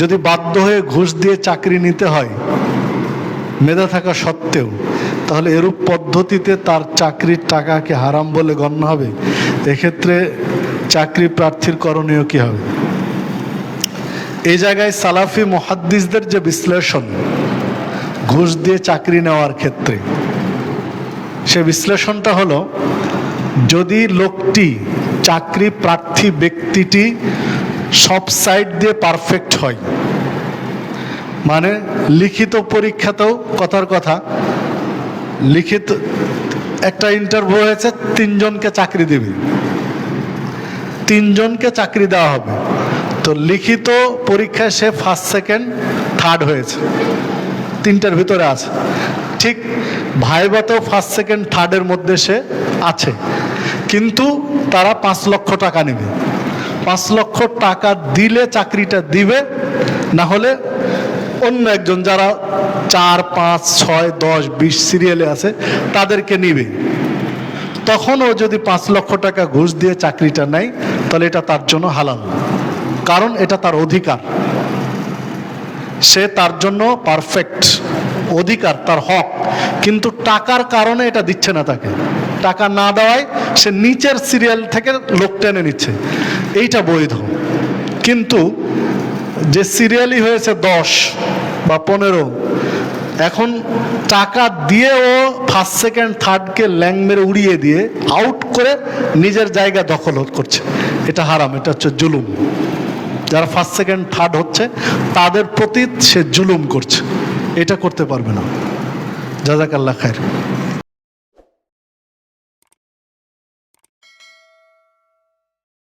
যদি বাধ্য হয়ে ঘুষ দিয়ে চাকরি নিতে হয়, মেধা থাকা সত্ত্বেও, তাহলে এরূপ পদ্ধতিতে তার চাকরির টাকাকে হারাম বলে গণ্য হবে। এক্ষেত্রে চাকরি প্রার্থীর করণীয় কী হবে? এই জায়গায় সালাফি মহাদ্দিসদের যে বিশ্লেষণ, ঘুষ দিয়ে চাকরি নেওয়ার ক্ষেত্রে, সে বিশ্লেষণটা হলো, যদি লোকটি চাকরি প্রার্থী ব্যক্তিটি সব সাইড দিয়ে পারফেক্ট হয়। মানে লিখিত পরীক্ষাতেও কথার কথা, লিখিত একটা ইন্টারভিউ হয়েছে, তিনজনকে চাকরি দেবে। তিনজনকে চাকরি দেওয়া হবে। তো লিখিত পরীক্ষায় সে ফার্স্ট সেকেন্ড থার্ড হয়েছে। তিনটার ভিতরে আছে। ঠিক ভাইবাতেও ফার্স্ট সেকেন্ড থার্ডের মধ্যে সে আছে। কিন্তু তারা পাঁচ লক্ষ টাকা নেবে। পাঁচ লক্ষ টাকা দিলে চাকরিটা দিবে, না হলে অন্য একজন যারা চার, পাঁচ, ছয়, দশ, বিশ সিরিয়ালে আছে, তাদেরকে নিবে। তখন ও যদি পাঁচ লক্ষ টাকা ঘুষ দিয়ে চাকরিটা নেয়, তাহলে এটা তার জন্য হালাল। কারণ এটা তার অধিকার। সে তার জন্য পারফেক্ট অধিকার, তার হক। কিন্তু টাকার কারণে এটা দিচ্ছে না তাকে। টাকা না দেওয়ায় সে নিচের সিরিয়াল থেকে লোক টেনে নিচ্ছে। এইটা বৈধ। কিন্তু যে সিরিয়ালই হয়েছে দশ বা পনেরো, এখন টাকা দিয়ে ও ফার্স্ট সেকেন্ড থার্ডকে ল্যাং মেরে উড়িয়ে দিয়ে আউট করে নিজের জায়গা দখল করছে। এটা হারাম, এটা হচ্ছে জুলুম। যারা ফার্স্ট সেকেন্ড থার্ড হচ্ছে, তাদের প্রতি সে জুলুম করছে। এটা করতে পারবে না। জাজাকাল্লা খায়ের।